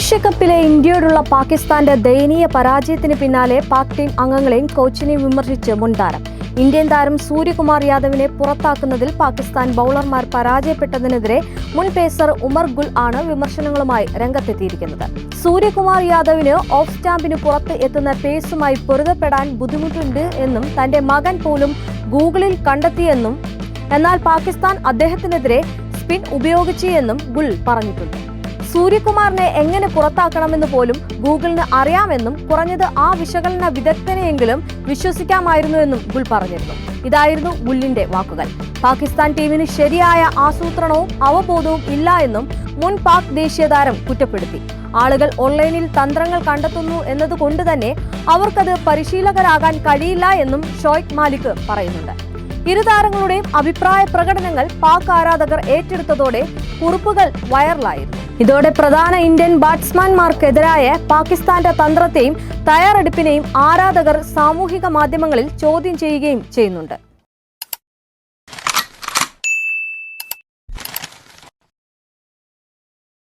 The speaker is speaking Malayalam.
ഏഷ്യക്കപ്പിലെ ഇന്ത്യയോടുള്ള പാകിസ്ഥാന്റെ ദയനീയ പരാജയത്തിന് പിന്നാലെ പാക് ടീം അംഗങ്ങളെയും കോച്ചിനെയും വിമർശിച്ച് മുൻതാരം. ഇന്ത്യൻ താരം സൂര്യകുമാർ യാദവിനെ പുറത്താക്കുന്നതിൽ പാകിസ്ഥാൻ ബൗളർമാർ പരാജയപ്പെട്ടതിനെതിരെ മുൻ പേസർ ഉമർ ഗുൽ ആണ് വിമർശനങ്ങളുമായി രംഗത്തെത്തിയിരിക്കുന്നത്. സൂര്യകുമാർ യാദവിന് ഓഫ് സ്റ്റാമ്പിന് പുറത്ത് എത്തുന്ന പേസുമായി പൊരുതപ്പെടാൻ ബുദ്ധിമുട്ടുണ്ട് എന്നും തന്റെ മകൻ പോലും ഗൂഗിളിൽ കണ്ടെത്തിയെന്നും എന്നാൽ പാകിസ്ഥാൻ അദ്ദേഹത്തിനെതിരെ സ്പിൻ ഉപയോഗിച്ചു എന്നും ഗുൽ പറഞ്ഞിട്ടുണ്ട്. സൂര്യകുമാറിനെ എങ്ങനെ പുറത്താക്കണമെന്ന് പോലും ഗൂഗിളിന് അറിയാമെന്നും കുറഞ്ഞത് ആ വിശകലന വിദഗ്ധനെയെങ്കിലും വിശ്വസിക്കാമായിരുന്നുവെന്നും ഗുൽ പറഞ്ഞിരുന്നു. ഇതായിരുന്നു ഗുല്ലിന്റെ വാക്കുകൾ. പാകിസ്ഥാൻ ടീമിന് ശരിയായ ആസൂത്രണവും അവബോധവും ഇല്ല എന്നും മുൻ പാക് ദേശീയ താരം കുറ്റപ്പെടുത്തി. ആളുകൾ ഓൺലൈനിൽ തന്ത്രങ്ങൾ കണ്ടെത്തുന്നു എന്നതുകൊണ്ട് തന്നെ അവർക്കത് പരിശീലകരാകാൻ കഴിയില്ല എന്നും ഷോയ്ക് മാലിക് പറയുന്നുണ്ട്. ഇരു താരങ്ങളുടെയും അഭിപ്രായ പ്രകടനങ്ങൾ പാക് ആരാധകർ ഏറ്റെടുത്തതോടെ കുറിപ്പുകൾ വൈറലായിരുന്നു. ഇതോടെ പ്രധാന ഇന്ത്യൻ ബാറ്റ്സ്മാൻമാർക്കെതിരായ പാകിസ്ഥാന്റെ തന്ത്രത്തെയും തയ്യാറെടുപ്പിനെയും ആരാധകർ സാമൂഹിക മാധ്യമങ്ങളിൽ ചോദ്യം ചെയ്യുകയും ചെയ്യുന്നുണ്ട്.